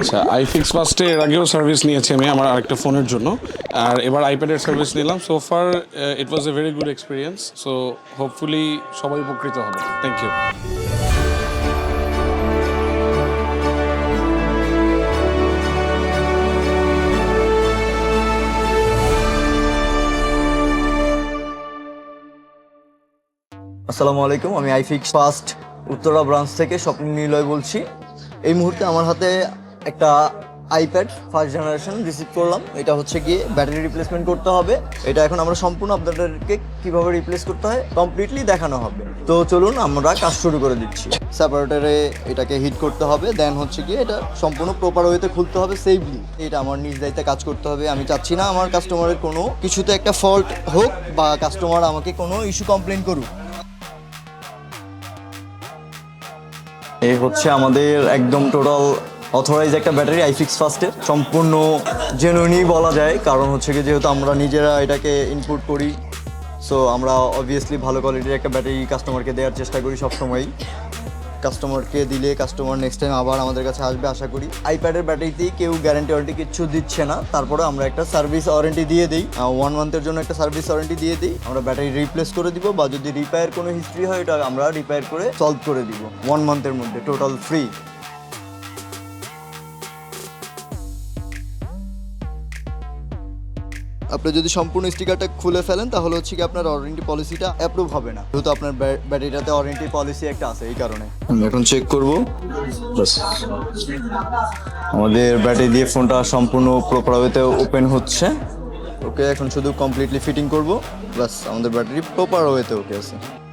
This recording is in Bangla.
আচ্ছা আইফিক্স ফার্স্টে এর আগেও সার্ভিস নিয়েছি আমি আমার আরেকটা ফোনের জন্য। আর এবার আইপ্যাডের সার্ভিস নিলাম। So far it was a very good experience so hopefully সবাই উপকৃত হবে। থ্যাংক ইউ আসসালামু আলাইকুম, আমি আইফিক্স ফার্স্ট উত্তরা ব্রাঞ্চ থেকে স্বপ্ন নিলয় বলছি। এই মুহূর্তে আমার হাতে একটা আইপ্যাড ফার্স্ট জেনারেশন রিসিভ করলাম। এটা হচ্ছে গিয়ে ব্যাটারি রিপ্লেসমেন্ট করতে হবে। এটা এখন আমরা সম্পূর্ণ আপনাদেরকে কীভাবে রিপ্লেস করতে হয় কমপ্লিটলি দেখানো হবে। তো চলুন আমরা কাজ শুরু করে দিচ্ছি। সেপারেটারে এটাকে হিট করতে হবে। দেন হচ্ছে গিয়ে এটা সম্পূর্ণ প্রপার ওয়েতে খুলতে হবে সেফলি এটা আমার নিজ দায়িত্বে কাজ করতে হবে। আমি চাচ্ছি না আমার কাস্টমারের কোনো কিছুতে একটা ফল্ট হোক বা কাস্টমার আমাকে কোনো ইস্যু কমপ্লেন করুক। এই হচ্ছে আমাদের একদম টোটাল অথরাইজ একটা ব্যাটারি আইফিক্স ফার্স্টের সম্পূর্ণ জেনুইনই বলা যায়। কারণ হচ্ছে কি যেহেতু আমরা নিজেরা এটাকে ইনপুট করি সো আমরা অবভিয়াসলি ভালো কোয়ালিটির একটা ব্যাটারি কাস্টমারকে দেওয়ার চেষ্টা করি সবসময়ই। কাস্টমারকে দিলে কাস্টমার নেক্সট টাইম আবার আমাদের কাছে আসবে, আশা করি। আইপ্যাডের ব্যাটারিতেই কেউ গ্যারান্টি ওয়ারেন্টি কিছু দিচ্ছে না। তারপরে আমরা একটা সার্ভিস ওয়ারেন্টি দিয়ে দিই। ওয়ান মান্থের জন্য একটা সার্ভিস ওয়ারেন্টি দিয়ে দিই। আমরা ব্যাটারি রিপ্লেস করে দিব বা যদি রিপেয়ার কোনো হিস্ট্রি হয়, এটা আমরা রিপেয়ার করে সলভ করে দিব। ওয়ান মান্থের মধ্যে টোটাল ফ্রি আপনি যদি সম্পূর্ণ স্টিকারটা খুলে ফেলেন তাহলে হচ্ছে কি আপনার ওয়ারেন্টি পলিসিটা অ্যাপ্রুভ হবে না। যেহেতু আপনার ব্যা- ব্যাটারিটাতে ওয়ারেন্টি পলিসি একটা আছে এই কারণে। আমি এখন চেক করব। আমাদের ব্যাটারি দিয়ে ফোনটা সম্পূর্ণ প্রপার ওয়েতে ওপেন হচ্ছে। ওকে এখন শুধু কমপ্লিটলি ফিটিং করব। প্লাস আমাদের ব্যাটারি প্রপার ওয়েতে ওকে আছে।